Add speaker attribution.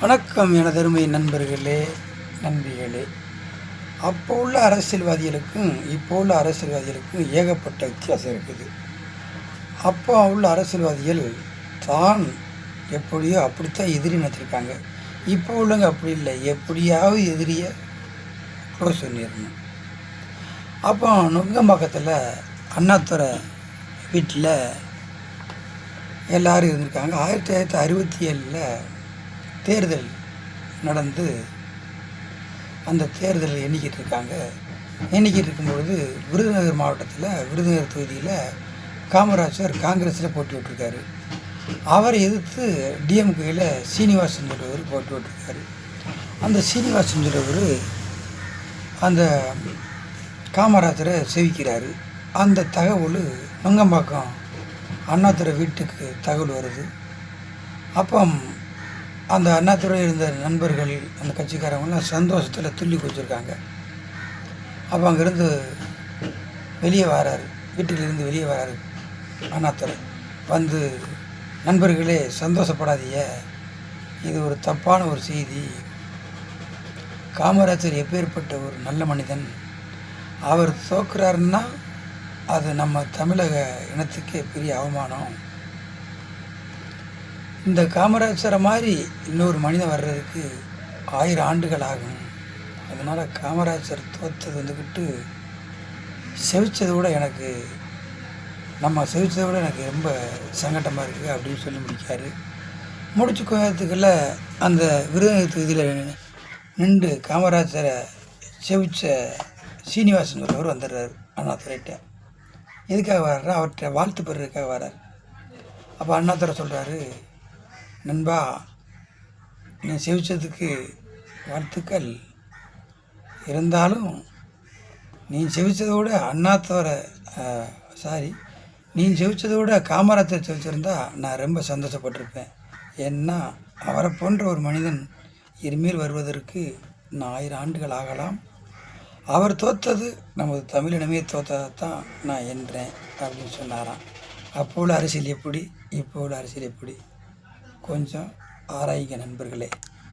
Speaker 1: வணக்கம் எனதருமை நண்பர்களே நண்பிகளே. அப்போ உள்ள அரசியல்வாதிகளுக்கும் இப்போ உள்ள அரசியல்வாதிகளுக்கும் ஏகப்பட்ட வித்தியாசம் இருக்குது. அப்போ உள்ள அரசியல்வாதிகள் தான் எப்படியோ அப்படித்தான் எதிரி நினச்சிருக்காங்க. இப்போ உள்ளவங்க அப்படி இல்லை. எப்படியாவது எதிரியை க்ளோஸ் பண்ணிடணும். அப்போ நுங்கம்பாக்கத்தில் அண்ணாத்துறை வீட்டில் எல்லோரும் இருந்திருக்காங்க. ஆயிரத்தி தொள்ளாயிரத்தி அறுபத்தி ஏழில் தேர்தல் நடந்து அந்த தேர்தலில் எண்ணிக்கிட்டு இருக்காங்க. எண்ணிக்கிட்டு இருக்கும்பொழுது விருதுநகர் மாவட்டத்தில் விருதுநகர் தொகுதியில் காமராஜர் காங்கிரஸில் போட்டி விட்டுருக்காரு. அவரை எதிர்த்து டிஎம்கேயில் சீனிவாசன் சொல்கிறவர் போட்டி விட்டுருக்காரு. அந்த சீனிவாசன் சொல்கிறவர் அந்த காமராஜரை செவிக்கிறாரு. அந்த தகவல் நுங்கம்பாக்கம் அண்ணாதுரை வீட்டுக்கு தகவல் வருது. அப்போ அந்த அண்ணாத்துறையில் இருந்த நண்பர்கள் அந்த கட்சிக்காரவங்களாம் சந்தோஷத்தில் துள்ளி குதிச்சிருக்காங்க. அப்போ அங்கேருந்து வெளியே வராரு. வீட்டிலிருந்து வெளியே வராரு அண்ணாத்துறை வந்து நண்பர்களே சந்தோஷப்படாதீங்க. இது ஒரு தப்பான ஒரு செய்தி. காமராஜர் எப்பேற்பட்ட ஒரு நல்ல மனிதன். அவர் தோக்குறாருன்னா அது நம்ம தமிழக இனத்துக்கே பெரிய அவமானம். இந்த காமராஜரை மாதிரி இன்னொரு மனிதன் வர்றதுக்கு ஆயிரம் ஆண்டுகள் ஆகும். அதனால் காமராஜர் தோத்தது வந்துக்கிட்டு செவிச்சதை விட எனக்கு நம்ம செவிச்சதை விட எனக்கு ரொம்ப சங்கட்டமாக இருக்குது அப்படின்னு சொல்லி முடிக்கார் முடிச்சு கோயத்துக்குள்ள அந்த விருதுநகர் தொகுதியில் நின்று காமராஜரை செவிச்ச சீனிவாசன் ஒருவர் வந்துடுறாரு அண்ணாதுரைட்ட எதுக்காக வர்றாரு? அவர்கிட்ட வாழ்த்து பெறுறதுக்காக வர்றார்? அப்போ அண்ணாத்துறை சொல்கிறாரு நண்பா நீ செவிச்சதுக்கு வாழ்த்துக்கள். இருந்தாலும் நீ செவிச்சதோட விட சாரி நீ செவிச்சதோட விட காமராஜர் செவிச்சிருந்தா நான் ரொம்ப சந்தோஷப்பட்டிருப்பேன். ஏன்னா அவரை போன்ற ஒரு மனிதன் இனிமேல் வருவதற்கு நான் ஆயிரம் ஆண்டுகள் ஆகலாம். அவர் தோத்தது நமது தமிழினமே தோத்ததைத்தான் நான் என்றேன் அப்படின்னு சொன்னாராம். அப்போ உள்ள அரசியல் எப்படி இப்போ உள்ள அரசியல் எப்படி? கொஞ்சம் ஆராய்ங்க நண்பர்களே.